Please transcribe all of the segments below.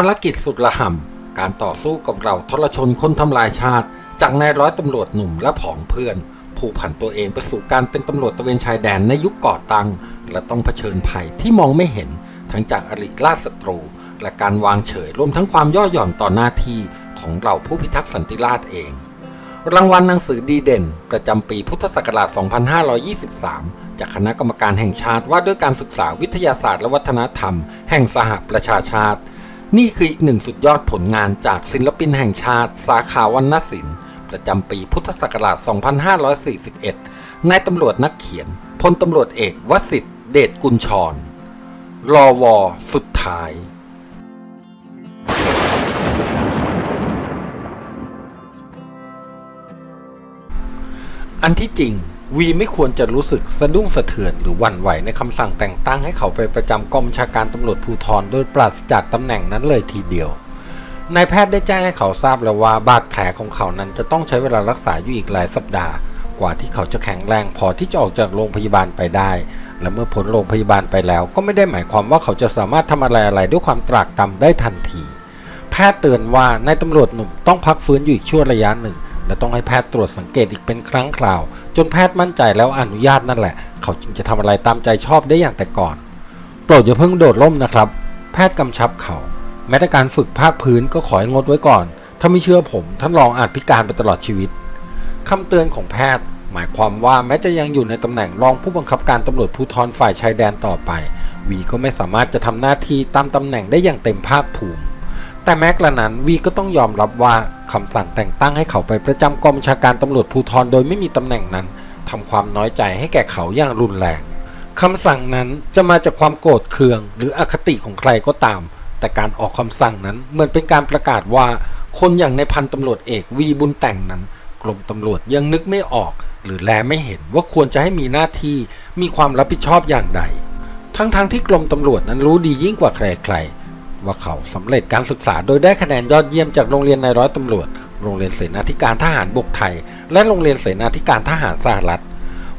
ภารกิจสุดระห่ำการต่อสู้กับเราทรชนคนทำลายชาติ จากนายร้อยตำรวจหนุ่มและผองเพื่อน ผู้ผันตัวเองไปสู่การเป็นตำรวจตะเวนชายแดนในยุคก่อตั้ง และต้องเผชิญภัยที่มองไม่เห็น ทั้งจากอริราชศัตรู และการวางเฉยรวมทั้งความย่อหย่อนต่อหน้าที่ของเราผู้พิทักษ์สันติราษฎร์เอง รางวัลหนังสือดีเด่น ประจำปีพุทธศักราช 2523 จากคณะกรรมการแห่งชาติว่าด้วยการศึกษาวิทยาศาสตร์และวัฒนธรรม แห่งสหประชาชาติ นี่คืออีกหนึ่งสุดยอดผลงานจากศิลปินแห่งชาติ สาขาวรรณศิลป์ ประจำปีพุทธศักราช 2541 นายตำรวจนักเขียน พลตำรวจเอกวสิทธิ์เดชกุลชร รอวอสุดท้ายอันที่จริง วีไม่ควรจะรู้สึกสะดุ้งสะเทือนหรือหวั่นไหวในคำสั่งแต่งตั้งให้เขาไปประจำกองบัญชาการตำรวจภูธรโดยปราศจากตำแหน่งนั้นเลยทีเดียวนายแพทย์ได้แจ้งให้เขาทราบแล้วว่าบาดแผลของเขานั้นจะต้องใช้เวลารักษาอยู่อีกหลายสัปดาห์ กว่าที่เขาจะแข็งแรงพอที่จะออกจากโรงพยาบาลไปได้ และเมื่อพ้นโรงพยาบาลไปแล้ว ก็ไม่ได้หมายความว่าเขาจะสามารถทำอะไรอะไรด้วยความตรากตรำได้ทันที แพทย์เตือนว่านายตำรวจหนุ่มต้องพักฟื้นอยู่อีกชั่วระยะหนึ่ง และต้องให้แพทย์ตรวจสังเกตอีกเป็นครั้งคราว จนแพทย์มั่นใจแล้วอนุญาตนั่นแหละ เขาจึงจะทำอะไรตามใจชอบได้อย่างแต่ก่อน โปรดอย่าเพิ่งโดดล่มนะครับ แพทย์กำชับเขา แม้แต่การฝึกภาคพื้นก็ขอให้งดไว้ก่อน ถ้าไม่เชื่อผมท่านรองอาจพิการไปตลอดชีวิตคำเตือนของแพทย์ หมายความว่าแม้จะยังอยู่ในตำแหน่งรองผู้บังคับการตำรวจภูธรฝ่ายชายแดนต่อไป วีก็ไม่สามารถจะทำหน้าที่ตามตำแหน่งได้อย่างเต็มภาคภูมิ แต่แม้กระนั้นวีก็ต้องยอมรับว่าคำสั่งแต่งตั้งให้เขาไปประจำกองบัญชาการตำรวจภูธรโดยไม่มีตำแหน่งนั้นทำความน้อยใจให้แก่เขาอย่างรุนแรงคำสั่งนั้นจะมาจากความโกรธเคือง หรืออคติของใครก็ตาม แต่การออกคำสั่งนั้นเหมือนเป็นการประกาศว่า คนอย่างในพันตำรวจเอกวีบุญแต่งนั้น กรมตำรวจยังนึกไม่ออก หรือแลไม่เห็นว่าควรจะให้มีหน้าที่มีความรับผิดชอบอย่างใด ทั้งๆทที่กรมตำรวจนั้นรู้ดียิ่งกว่าใครๆ ว่าเขาสำเร็จการศึกษาโดยได้คะแนนยอดเยี่ยมจากโรงเรียนนายร้อยตำรวจ โรงเรียนเสนาธิการทหารบกไทย และโรงเรียนเสนาธิการทหารสหรัฐ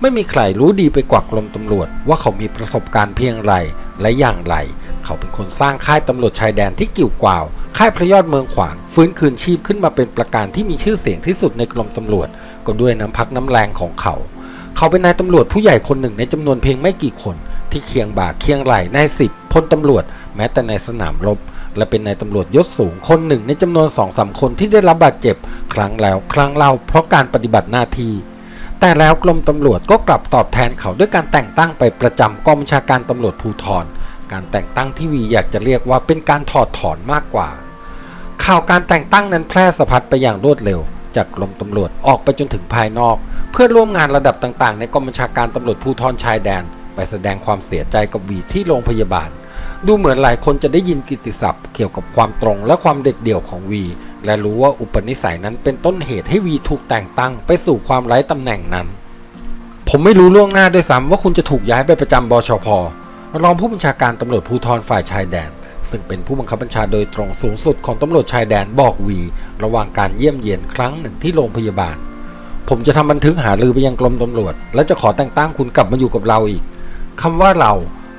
ไม่มีใครรู้ดีไปกว่ากรมตำรวจ ว่าเขามีประสบการณ์เพียงไรและอย่างไร เขาเป็นคนสร้างค่ายตำรวจชายแดนที่กิ่วกวาว ค่ายพระยอดเมืองขวางฟื้นคืนชีพขึ้นมาเป็นประการที่มีชื่อเสียงที่สุดในกรมตำรวจ ก็ด้วยน้ำพักน้ำแรงของเขา เขาเป็นนายตำรวจผู้ใหญ่คนหนึ่งในจำนวนเพียงไม่กี่คน ที่เคียงบ่าเคียงไหล่นายสิบพลตำรวจ แม้แต่ในสนามรบ และเป็นนายตำรวจยศสูงคนหนึ่งในจำนวนสองสามคนที่ได้รับบาดเจ็บ ครั้งแล้วครั้งเล่าเพราะการปฏิบัติหน้าที่ แต่แล้วกรมตำรวจก็กลับตอบแทนเขาด้วยการแต่งตั้งไปประจำกองบัญชาการตำรวจภูธรการแต่งตั้งที่วีอยากจะเรียกว่าเป็นการถอดถอนมากกว่า ข่าวการแต่งตั้งนั้นแพร่สะพัดไปอย่างรวดเร็ว จากกรมตำรวจออกไปจนถึงภายนอก เพื่อร่วมงานระดับต่างๆ ในกองบัญชาการตำรวจภูธรชายแดน ไปแสดงความเสียใจกับวีที่โรงพยาบาล ดูเหมือนหลายคนจะได้ยินกิตติศัพท์เกี่ยวกับความตรงและความเด็ดเดี่ยวของวีและรู้ว่าอุปนิสัยนั้นเป็นต้นเหตุให้วีถูกแต่งตั้งไปสู่ความไร้ตำแหน่งนั้น ผมไม่รู้ล่วงหน้าด้วยซ้ำว่าคุณจะถูกย้ายไปประจำบชพรองผู้บัญชาการตำรวจภูธรฝ่ายชายแดน ซึ่งเป็นผู้บังคับบัญชาโดยตรงสูงสุดของตำรวจชายแดนบอกวี ระหว่างการเยี่ยมเยียนครั้งหนึ่งที่โรงพยาบาล ผมจะทำบันทึกหารือไปยังกรมตำรวจ และจะขอแต่งตั้งคุณกลับมาอยู่กับเราอีกคำว่าเรา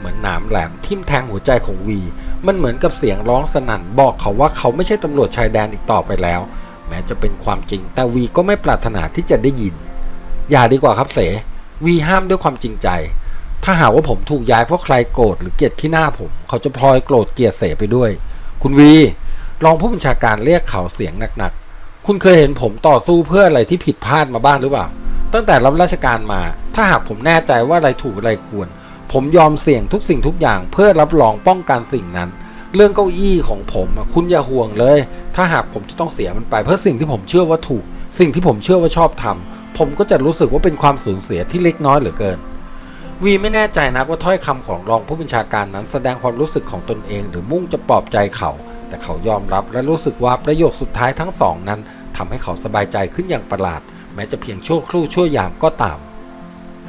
มือนหนามแหลมทิ่มแทงหัวใจของวี มันเหมือนกับเสียงร้องสนั่นบอกเขาว่าเขาไม่ใช่ตำรวจชายแดนอีกต่อไปแล้ว แม้จะเป็นความจริง แต่วีก็ไม่ปรารถนาที่จะได้ยิน อย่าดีกว่าครับเส วีห้ามด้วยความจริงใจ ถ้าหากว่าผมถูกย้ายเพราะใครโกรธหรือเกลียดขี้หน้าผม เขาจะพลอยโกรธเกลียดเสไปด้วย คุณวีรองผู้บัญชาการเรียกเขาเสียงหนักๆ คุณเคยเห็นผมต่อสู้เพื่ออะไรที่ผิดพลาดมาบ้างหรือเปล่า ตั้งแต่รับราชการมา ถ้าหากผมแน่ใจว่าอะไรถูกอะไรควร ผมยอมเสี่ยงทุกสิ่งทุกอย่างเพื่อรับรองป้องกันสิ่งนั้น เรื่องเก้าอี้ของผมคุณอย่าห่วงเลย ถ้าหากผมจะต้องเสียมันไป เพื่อสิ่งที่ผมเชื่อว่าถูก สิ่งที่ผมเชื่อว่าชอบทำผมก็จะรู้สึกว่าเป็นความสูญเสียที่เล็กน้อยเหลือเกิน วีไม่แน่ใจนะว่าถ้อยคำของรองผู้บัญชาการนั้นแสดงความรู้สึกของตนเอง หรือมุ่งจะปลอบใจเขา แต่เขายอมรับและรู้สึกว่าประโยคสุดท้ายทั้งสองนั้นทำให้เขาสบายใจขึ้นอย่างประหลาด แม้จะเพียงชั่วครู่ชั่วยามก็ตาม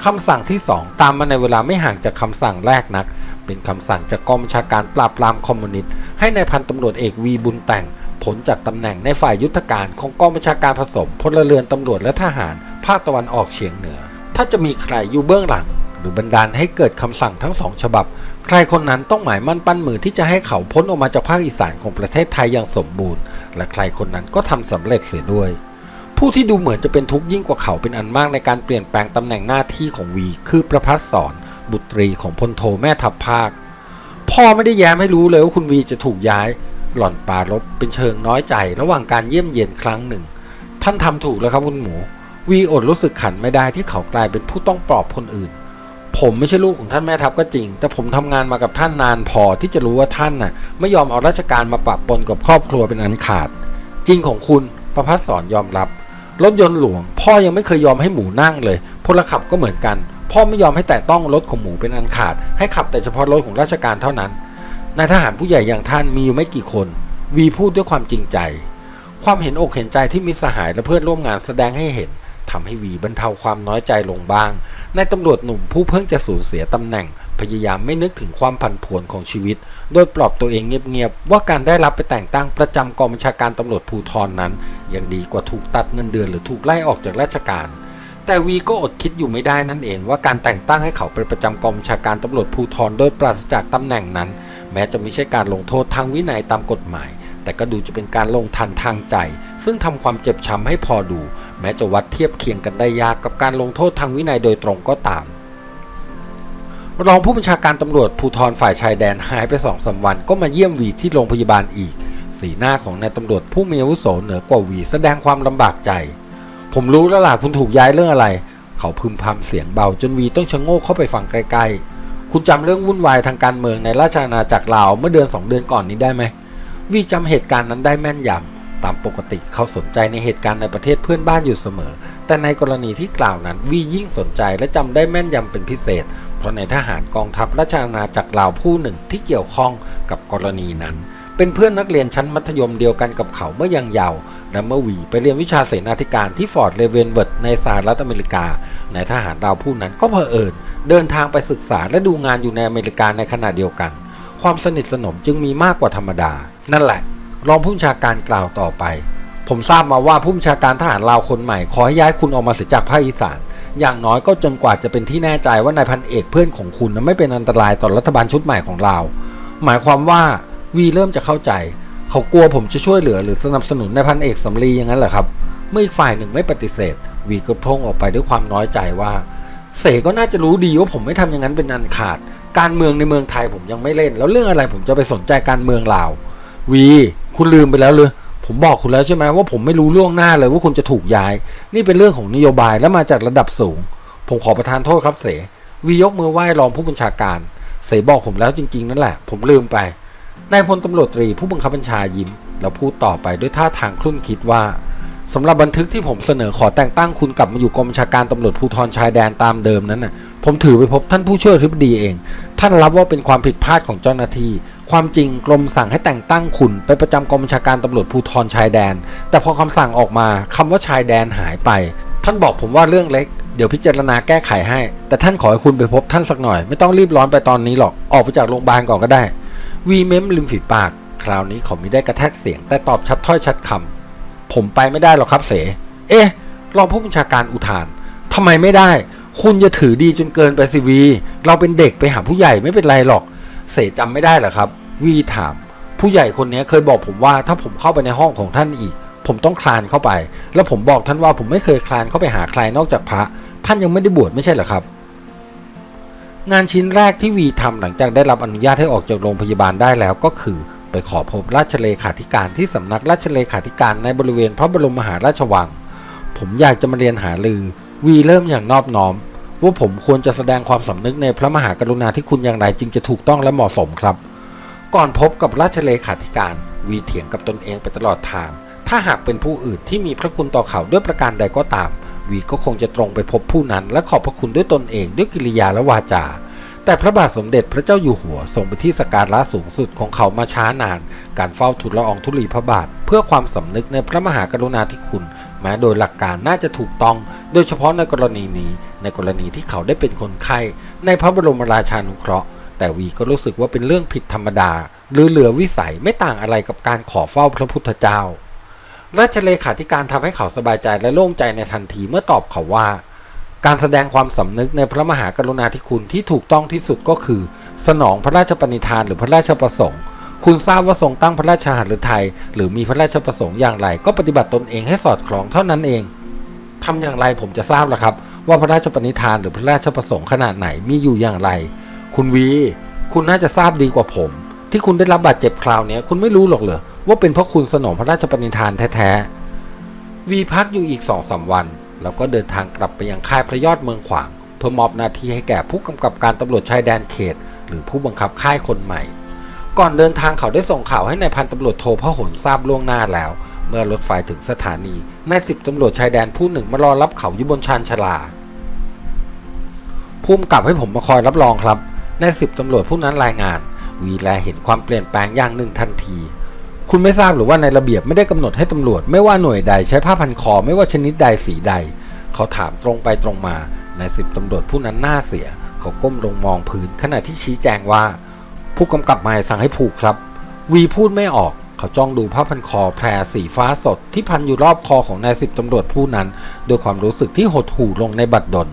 คำสั่งที่ 2 ตามมาในเวลาไม่ห่างจากคำสั่งแรกนัก เป็นคำสั่งจากกองบัญชาการปราบปรามคอมมิวนิสต์ให้ในายพันตำรวจเอกวีบุญแต่ง ผลจากตำแหน่งในฝ่ายยุทธการของกองบัญชาการผสมพลเรือนตำรวจและทหารภาคตะวันออกเฉียงเหนือ ถ้าจะมีใครอยู่เบื้องหลัง หรือบันดาลให้เกิดคำสั่งทั้งสองฉบับ ใครคนนั้นต้องหมายมั่นปั้นมือที่จะให้เขาพ้นออกมาจากภาคอีสานของประเทศไทยอย่างสมบูรณ์ และใครคนนั้นก็ทำสำเร็จเสียด้วย ผู้ที่ดูเหมือนจะเป็นทุกข์ยิ่งกว่าเขาเป็นอันมากในการเปลี่ยนแปลงตำแหน่งหน้าที่ของวี คือประพัฒสอนบุตรีของพลโทแม่ทัพภาค พ่อไม่ได้แย้มให้รู้เลยว่าคุณวีจะถูกย้าย หล่อนปารบเป็นเชิงน้อยใจ ระหว่างการเยี่ยมเยียนครั้งหนึ่ง ท่านทำถูกแล้วครับคุณหมู วีอดรู้สึกขันไม่ได้ที่เขากลายเป็นผู้ต้องปลอบคนอื่น ผมไม่ใช่ลูกของท่านแม่ทัพก็จริง แต่ผมทำงานมากับท่านนานพอที่จะรู้ว่าท่านน่ะ ไม่ยอมเอาราชการมาปะปนกับครอบครัวเป็นอันขาด จริงของคุณประพัฒสอนยอมรับ รถยนต์หลวง พ่อยังไม่เคยยอมให้หมูนั่งเลยพลขับก็เหมือนกัน พ่อไม่ยอมให้แตะต้องรถของหมูเป็นอันขาด ให้ขับแต่เฉพาะรถของราชการเท่านั้นนายทหารผู้ใหญ่อย่างท่านมีอยู่ไม่กี่คน วีพูดด้วยความจริงใจ ความเห็นอกเห็นใจที่มิสหายและเพื่อนร่วมงานแสดงให้เห็นทำให้วีบรรเทาความน้อยใจลงบ้างนายตำรวจหนุ่มผู้เพิ่งจะสูญเสียตำแหน่ง พยายามไม่นึกถึงความผันผวนของชีวิต โดยปลอบตัวเองเงียบๆว่าการได้รับไปแต่งตั้งประจำกองบัญชาการตำรวจภูธรนนั้น ยังดีกว่าถูกตัดเงินเดือนหรือถูกไล่ออกจากราชการ แต่วีก็อดคิดอยู่ไม่ได้นั่นเองว่าการแต่งตั้งให้เขาเป็นประจำกองบัญชาการตำรวจภูธรโดยปราศจากตำแหน่งนั้น แม้จะไม่ใช่การลงโทษทางวินัยตามกฎหมาย แต่ก็ดูจะเป็นการลงทันทางใจ ซึ่งทำความเจ็บช้ำให้พอดู แม้จะวัดเทียบเคียงกันได้ยากกับการลงโทษทางวินัยโดยตรงก็ตาม รองผู้บัญชาการตำรวจภูธรฝ่ายชายแดนหายไปสองสาวันก็มาเยี่ยมวีที่โรงพยาบาลอีก สีหน้าของนายตำรวจผู้มีอาวุโสเหนือกว่าวีแสดงความลำบากใจ ผมรู้แล้วล่ะคุณถูกย้ายเรื่องอะไร เขาพึมพำเสียงเบาจนวีต้องชะโงกเข้าไปฟังใกล้ๆ คุณจำเรื่องวุ่นวายทางการเมืองในราชอาณาจักรลาวเมื่อเดือนสองเดือนก่อนนี้ได้ไหมวีจำเหตุการณ์นั้นได้แม่นยำตามปกติเขาสนใจในเหตุการณ์ในประเทศเพื่อนบ้านอยู่เสมอ แต่ในกรณีที่กล่าวนั้นวียิ่งสนใจและจำได้แม่นยำเป็นพิเศษ เพราะในทหารกองทัพราชอาณาจักรลาวผู้หนึ่งที่เกี่ยวข้องกับกรณีนั้น เป็นเพื่อนนักเรียนชั้นมัธยมเดียวกันกับเขาเมื่อยังเยาว์และเมื่อวีไปเรียนวิชาเสนาธิการที่ฟอร์ดเลเวนเวิร์ดในสหรัฐอเมริกา ในทหารดาวผู้นั้นก็เผอิญเดินทางไปศึกษาและดูงานอยู่ในอเมริกาในขณะเดียวกัน ความสนิทสนมจึงมีมากกว่าธรรมดา นั่นแหละ รองผู้บัญชาการกล่าวต่อไป ผมทราบมาว่าผู้บัญชาการทหารลาวคนใหม่ ขอให้ย้ายคุณออกมาเสียจากภาคอีสาน อย่างน้อยก็จนกว่าจะเป็นที่แน่ใจว่านายพันเอกเพื่อนของคุณไม่เป็นอันตรายต่อรัฐบาลชุดใหม่ของเรา หมายความว่าวีเริ่มจะเข้าใจ เขากลัวผมจะช่วยเหลือหรือสนับสนุนนายพันเอกสำลีอย่างนั้นเหรอครับเมื่ออีกฝ่ายหนึ่งไม่ปฏิเสธ วีก็พงออกไปด้วยความน้อยใจว่า เสก็น่าจะรู้ดีว่าผมไม่ทำอย่างนั้นเป็นอันขาด การเมืองในเมืองไทยผมยังไม่เล่น แล้วเรื่องอะไรผมจะไปสนใจการเมืองลาววี คุณลืมไปแล้วเลย ผมบอกคุณแล้วใช่ไหมว่าผมไม่รู้ล่วงหน้าเลยว่าคุณจะถูกย้าย นี่เป็นเรื่องของนโยบายและมาจากระดับสูง ผมขอประทานโทษครับเสวียกมือไหว้รองผู้บัญชาการ เสบอกผมแล้วจริง ๆ นั่นแหละ ผมลืมไปนายพลตำรวจตรีผู้บังคับบัญชายิ้มแล้วพูดต่อไปด้วยท่าทางคลุ่นคิดว่าสำหรับบันทึกที่ผมเสนอขอแต่งตั้งคุณกลับมาอยู่กองบัญชาการตำรวจภูธรชายแดนตามเดิมนั้นน่ะผมถือไปพบท่านผู้ช่วยอธิบดีเอง ท่านรับว่าเป็นความผิดพลาดของเจ้าหน้าที่ ความจริงกรมสั่งให้แต่งตั้งคุณไปประจำกองบัญชาการตำรวจภูธรชายแดน แต่พอคำสั่งออกมาคำว่าชายแดนหายไป ท่านบอกผมว่าเรื่องเล็กเดี๋ยวพิจารณาแก้ไขให้ แต่ท่านขอให้คุณไปพบท่านสักหน่อย ไม่ต้องรีบร้อนไปตอนนี้หรอกออกไปจากโรงพยาบาลก่อนก็ได้ วีเม้มริมฝีปาก คราวนี้เขาไม่ได้กระแทกเสียง แต่ตอบชัดถ้อยชัดคำผมไปไม่ได้หรอกครับเส เอ๊ะรองผู้บัญชาการอุทานทำไมไม่ได้ คุณอย่าถือดีจนเกินไปสิวี เราเป็นเด็กไปหาผู้ใหญ่ไม่เป็นไรหรอก เสจำไม่ได้เหรอครับ วีถาม ผู้ใหญ่คนนี้เคยบอกผมว่าถ้าผมเข้าไปในห้องของท่านอีก ผมต้องคลานเข้าไป แล้วผมบอกท่านว่าผมไม่เคยคลานเข้าไปหาใครนอกจากพระ ท่านยังไม่ได้บวชไม่ใช่เหรอครับ งานชิ้นแรกที่วีทำหลังจากได้รับอนุญาตให้ออกจากโรงพยาบาลได้แล้วก็คือไปขอพบราชเลขาธิการที่สำนักราชเลขาธิการในบริเวณพระบรมมหาราชวัง ผมอยากจะมาเรียนหาลือ วีเริ่มอย่างนอบน้อม ว่าผมควรจะแสดงความสำนึกในพระมหากรุณาธิคุณอย่างไรจึงจะถูกต้องและเหมาะสมครับ ก่อนพบกับราชเลขาธิการวีเถียงกับตนเองไปตลอดทาง ถ้าหากเป็นผู้อื่นที่มีพระคุณต่อเขาด้วยประการใดก็ตาม วีก็คงจะตรงไปพบผู้นั้น และขอบพระคุณด้วยตนเองด้วยกิริยาและวาจา แต่พระบาทสมเด็จพระเจ้าอยู่หัวทรงไปที่สการะสูงสุดของเขามาช้านาน การเฝ้าทูลละอองธุลีพระบาท เพื่อความสำนึกในพระมหากรุณาธิคุณ แม้โดยหลักการน่าจะถูกต้อง โดยเฉพาะในกรณีนี้ ในกรณีที่เขาได้เป็นคนไข้ในพระบรมราชานุเคราะห์ แต่วีก็รู้สึกว่าเป็นเรื่องผิดธรรมดา หรือเหลือวิสัยไม่ต่างอะไรกับการขอเฝ้าพระพุทธเจ้า ราชเลขาธิการทำให้เขาสบายใจและโล่งใจในทันทีเมื่อตอบเขาว่า การแสดงความสำนึกในพระมหากรุณาธิคุณที่ถูกต้องที่สุดก็คือ สนองพระราชปณิธานหรือพระราชประสงค์ คุณทราบว่าทรงตั้งพระราชาหฤทัยหรือมีพระราชประสงค์อย่างไร ก็ปฏิบัติตนเองให้สอดคล้องเท่านั้นเองทำอย่างไรผมจะทราบล่ะครับ ว่าพระราชปณิธานหรือพระราชประสงค์ขนาดไหนมีอยู่อย่างไร คุณวี คุณน่าจะทราบดีกว่าผม ที่คุณได้รับบาดเจ็บคราวนี้คุณไม่รู้หรอกเหรอว่าเป็นเพราะคุณสนองพระราชปณิธานแท้ๆวีพักอยู่อีกสองสามวัน แล้วก็เดินทางกลับไปยังค่ายพระยอดเมืองขวาง เพื่อมอบหน้าที่ให้แก่ผู้กำกับการตำรวจชายแดนเขต หรือผู้บังคับค่ายคนใหม่ ก่อนเดินทางเขาได้ส่งข่าวให้ในายพันตำรวจโทพหลทราบล่วงหน้าแล้ว เมื่อรถไฟถึงสถานีนายสิบตำรวจชายแดนผู้หนึ่งมารอรับเขาอยู่บนชานชลาภูมิกับให้ผมมาคอยรับรองครับนายสิบตำรวจผู้นั้นรายงาน วีแลเห็นความเปลี่ยนแปลงอย่างหนึ่งทันที คุณไม่ทราบหรือว่าในระเบียบไม่ได้กำหนดให้ตำรวจไม่ว่าหน่วยใดใช้ผ้าพันคอไม่ว่าชนิดใดสีใด เขาถามตรงไปตรงมานายสิบตำรวจผู้นั้นหน้าเสีย เขาก้มลงมองพื้นขณะที่ชี้แจงว่า ผู้กำกับหมายสั่งให้ผูกครับ วีพูดไม่ออก เขาจ้องดูผ้าพันคอแพรสีฟ้าสดที่พันอยู่รอบคอของนายสิบตำรวจผู้นั้น ด้วยความรู้สึกที่หดหู่ลงในบัดดล